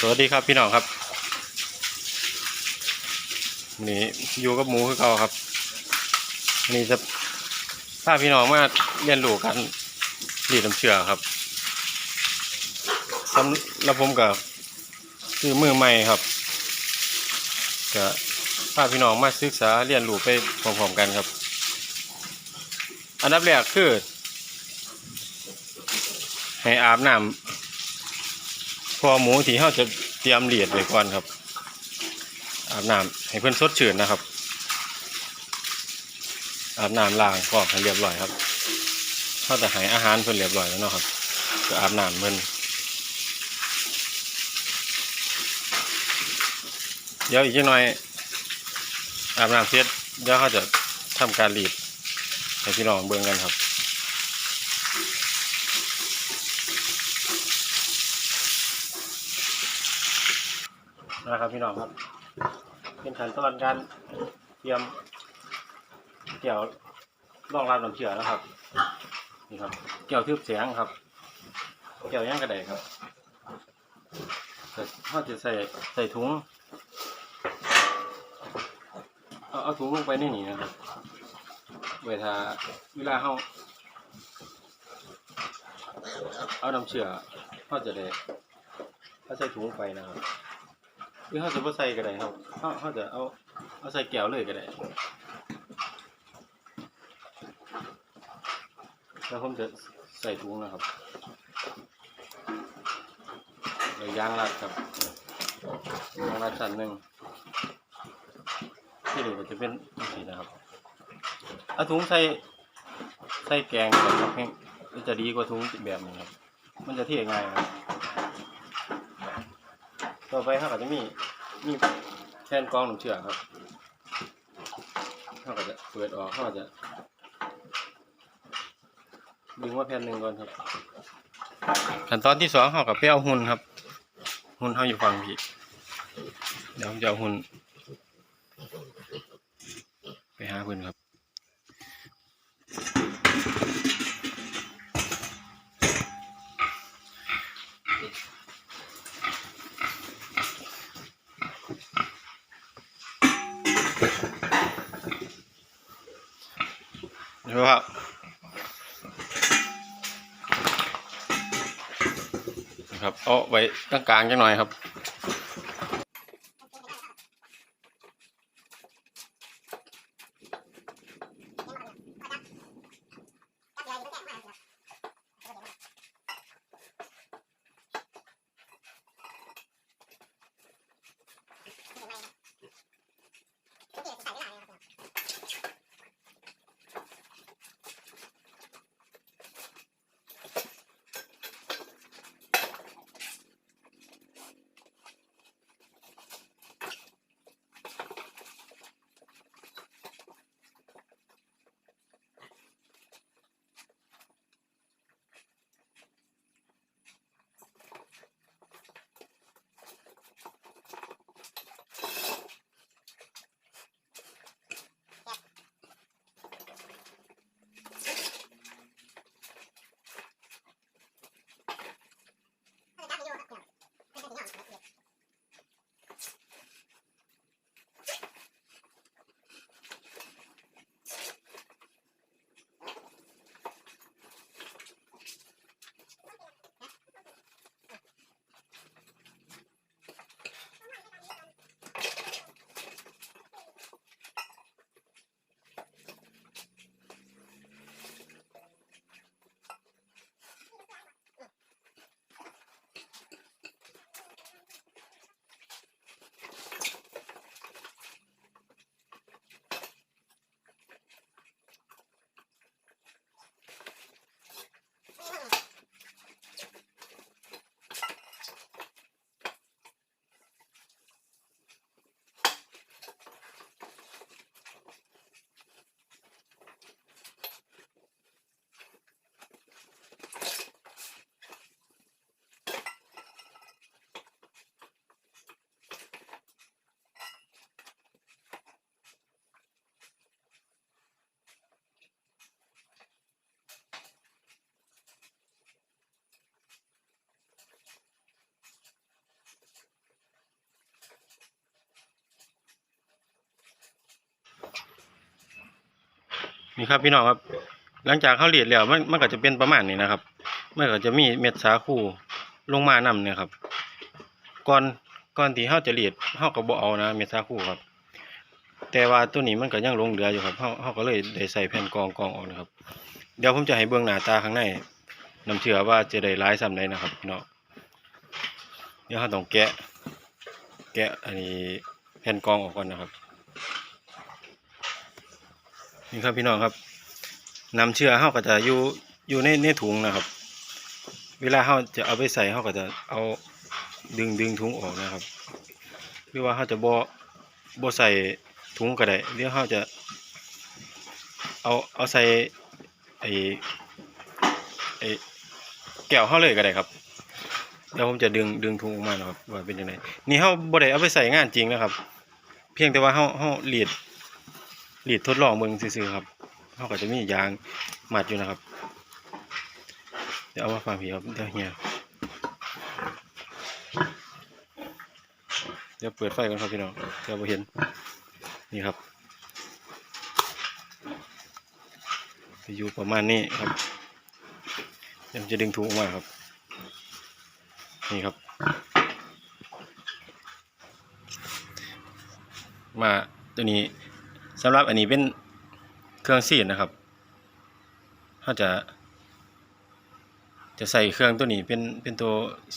สวัสดีครับพี่น้องครับนี่อยู่กับหมูคือเก่าครับนี่จะพาพี่น้องมาเรียนรู้การรีดน้ำเชื่อครับสำหรับผมกับคือมือใหม่ครับก็พาพี่น้องมาศึกษาเรียนรู้ไปพร้อมๆกันครับ อันดับแรกคือให้อาบน้ำ อหมูที่เขาจะเตรียมเลียดไว้ก่อนครับ อาบน้ำให้เพื่อนสดชื่นนะครับ อาบน้ำล้างฟอกให้เรียบร้อยครับเขาจะให้อาหารเพื่อนเรียบร้อยแล้วเนาะครับก็อาบน้ำเพื่อนเดี๋ยวอีกนิดหน่อย อาบน้ำเสร็จเดี๋ยวเขาจะทำการรีดให้พี่น้องเบิ่งกันครับ นะครับพี่น้องครับ เป็นขั้นตอนการเตรียมเกี่ยวรองรับน้ำเชื่อนะครับ นี่ครับเกี่ยวทึบเสียงครับเกี่ยวย่างกระไดครับเขาจะใส่ใส่ถุงเอาเอาถุงลงไปในนี่นะครับเวลาเวลาเขาเอาน้ำเชื่อเขาจะได้เขาใส่ถุงไปนะครับ หรือเขาจะบ่ใส่ก็ได้ครับเขาเขาจะเอาเอาใส่แก้วเลยก็ได้แล้วผมจะใส่ถุงนะครับแล้วยางรัดครับยางรัดชั้นหนึ่งที่เหลือจะเป็นสีนะครับเอาถุงใส่ใส่แกงก่อนครับให้มันจะดีกว่าถุงแบบนี้ครับ มันจะเท่ง่ายครับ ต่อไปเขาก็จะมีมีแท่นกองน้ำเชื่อครับเขาก็จะเปิดออกเขาก็จะดึงว่าแผ่นหนึ่งก่อนครับ ขั้นตอนที่สองเขากับไปเอาหุ่นครับ หุ่นเขาอยู่ฝั่งพี่เดี๋ยวผมจะเอาหุ่นไปหาเพื่อนครับ ดูครับนะครับเอาไว้ตั้งกลางจังหน่อยครับ นี่ครับพี่น้องครับ หลังจากเขาเลียดแล้วมันมันก็จะเป็นประมาณนี้นะครับมันก็จะมีเม็ดสาคูลงมานำเนี่ยครับ ก่อนก่อนที่เขาจะเลียดเขาก็บ่เอานะเม็ดสาคูครับ แต่ว่าตัวนี้มันก็ยังลงเหลืออยู่ครับเขาเขาก็เลยได้ใส่แผ่นกองกองออกนะครับ เดี๋ยวผมจะให้เบื้องหน้าตาข้างในน้ำเชื่อว่าจะได้ร้ายซ้ำใดนะครับพี่น้องเดี๋ยวเราต้องแกะ แกะอันนี้แผ่นกองออกก่อนนะครับ นี่ครับพี่น้องครับน้ำเชื่อเขาก็จะอยู่อยู่ในในถุงนะครับ เวลาเขาจะเอาไปใส่เขาก็จะเอาดึงดึงถุงออกนะครับ หรือว่าเขาจะบ่บ่ใส่ถุงก็ได้หรือเขาจะ เอาเอาใส่ไอ้ไอ้แก้วเขาเลยก็ได้ครับเดี๋ยวผมจะดึงดึงถุงออกมานะครับว่าเป็นยังไงนี่เขาบ่ได้เอาไปใส่งานจริงนะครับ เพียงแต่ว่าเขาเขาหลีด หลีดทดลองเบิ่งซื่อๆครับเขาก็จะมียางหมัดอยู่นะครับ เดี๋ยวเอามาฟังพี่ครับเดี๋ยวเฮียเดี๋ยวเปิดไฟกันครับพี่น้องเดี๋ยวบ่เห็นนี่ครับจะอยู่ประมาณนี้ครับเดี๋ยวจะดึงถุงออกมาครับ นี่ครับ มาตัวนี้ สำหรับอันนี้เป็นเครื่องซีดนะครับถ้าจะ จะใส่เครื่องตัวนี้เป็นเป็นตัว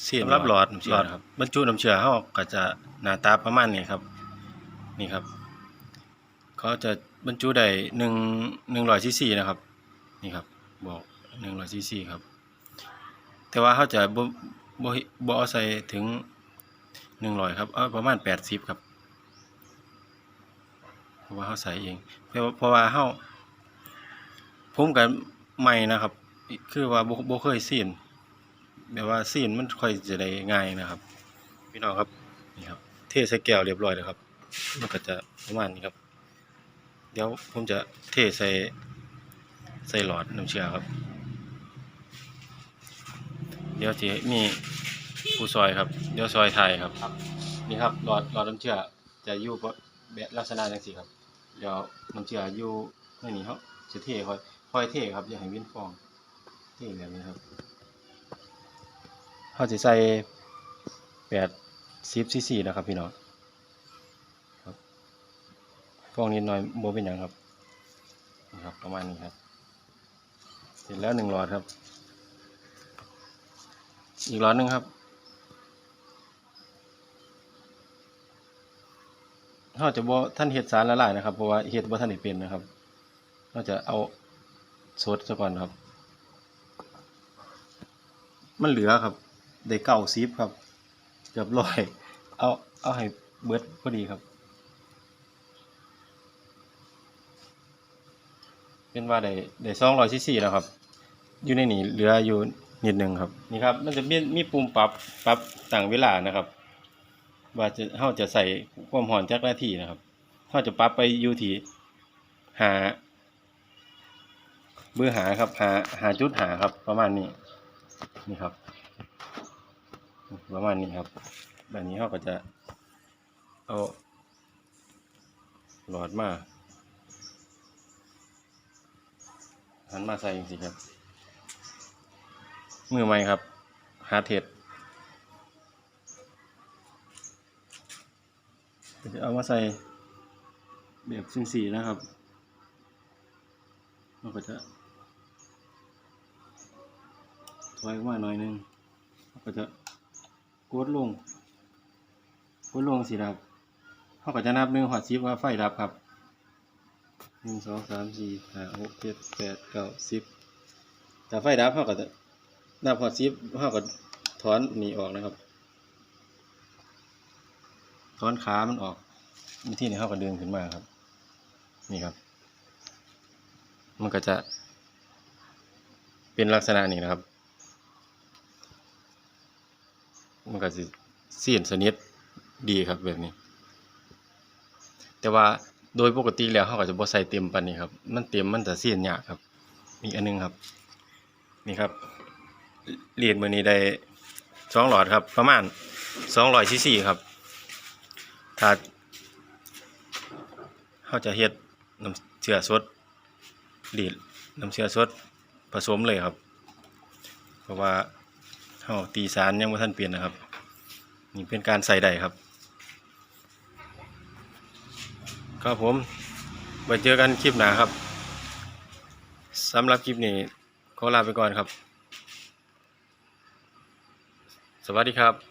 ซีดสำหรับหลอดหลอดครับบรรจุน้ำเชื้อเขาก็จะหน้าตาประมาณนี้ครับ นี่ครับเขาจะบรรจุได้หนึ่งหนึ่งร้อยซีซีนะครับ นี่ครับ บอกหนึ่งร้อยซีซีครับ แต่ว่าเขาจะบ่บ่บ่เอาใส่ถึงหนึ่งร้อยครับเอาประมาณแปดสิบครับเพ ราะว่าเขาใส่เองเพราะว่าเพราะว่าเขาผมกับใหม่นะครับ คือว่าบ่บ่เคยซีนแบบว่าซีนมันค่อยจะได้ง่ายนะครับ พี่น้องครับนี่ครับ เทใส่แก้วเรียบร้อยแล้วครับ มันก็จะประมาณนี้ครับ เดี๋ยวผมจะเทใส่ใส่หลอดน้ำเชื่อครับ เดี๋ยวจะมีผู้ซอยครับ เดี๋ยวซอยไทยครับ นี่ครับหลอดหลอดน้ำเชื่อจะอยู่แบบลักษณะจังซี่ครับ เดี๋ยวน้ำเชื่ออยู่ในนี้เขาจะเทค่อยค่อยเทครับอย่าให้วินฟองเทแบบนี้ครับเขาจะใส่แปดสิบซีซีนะครับพี่น้องครับฟองนิดหน่อยโบเป็นหยังครับนี่ครับประมาณนี้ครับ เสร็จแล้วหนึ่งหลอดครับ อีกหลอดหนึ่งครับ เราจะบ่ท่านเห็ดสารละลายนะครับเพราะว่าเห็ดบ่ท่านได้เป็นนะครับเราจะเอาสดซะก่อนครับ มันเหลือครับได้เก้าซิปครับเกือบร้อยเอาเอาให้เบิร์ดพอดีครับ เป็นว่าได้ได้สองร้อยซีซีแล้วครับ อยู่ในนี้เหลืออยู่นิดหนึ่งครับนี่ครับมันจะมีมีปุ่มปรับปรับต่างเวลานะครับ ว่าจะเฮาจะใส่ความร้อนจักนาที่นะครับเฮาจะปรับไปอยู่ที่หาเบอร์หาครับหาหาจุดหาครับ ประมาณนี้นี่ครับ ประมาณนี้ครับ แบบนี้เขาก็จะเอาหลอดมาหันมาใส่จริงๆครับ มือใหม่ครับหาเทด จะเอามาใส่แบบซึ่งสีนะครับเราก็จะถอยออกมาหน่อยหนึงเราก็จะกดลงกดลงสิครับเขาก็จะนับหนึ่งหอดชิปว่าไฟดับครับหนึ่งสองสามสี่ห้าหกเจ็ดแปดเก้าสิบแต่ไฟดับเขาก็จะนับหอดชิปเขาก็ถอนหนีออกนะครับ ถอนขามันออกวิธีนี้เขาก็ดึงขึ้นมาครับ นี่ครับ มันก็จะ เป็นลักษณะนี้นะครับ มันก็สิเสียนสนิทดีครับแบบนี้ แต่ว่าโดยปกติแล้วเขาก็จะบ่ใส่เต็มปานนี้ครับ มันเต็มมันจะเสียนยากครับ มีอันนึงครับ นี่ครับเหรียญมือนี้ได้สองหลอดครับ ประมาณสองร้อยซีซีครับ ถ้าเขาจะเฮ็ดน้ำเชื่อสดดีดน้ำเชื่อสดผสมเลยครับ เพราะว่าเฮาตีสารยังบ่ทันเปลี่ยนนะครับ นี่เป็นการใส่ได้ครับครับผมไว้เจอกันคลิปหน้าครับสำหรับคลิปนี้ขอลาไปก่อนครับ สวัสดีครับ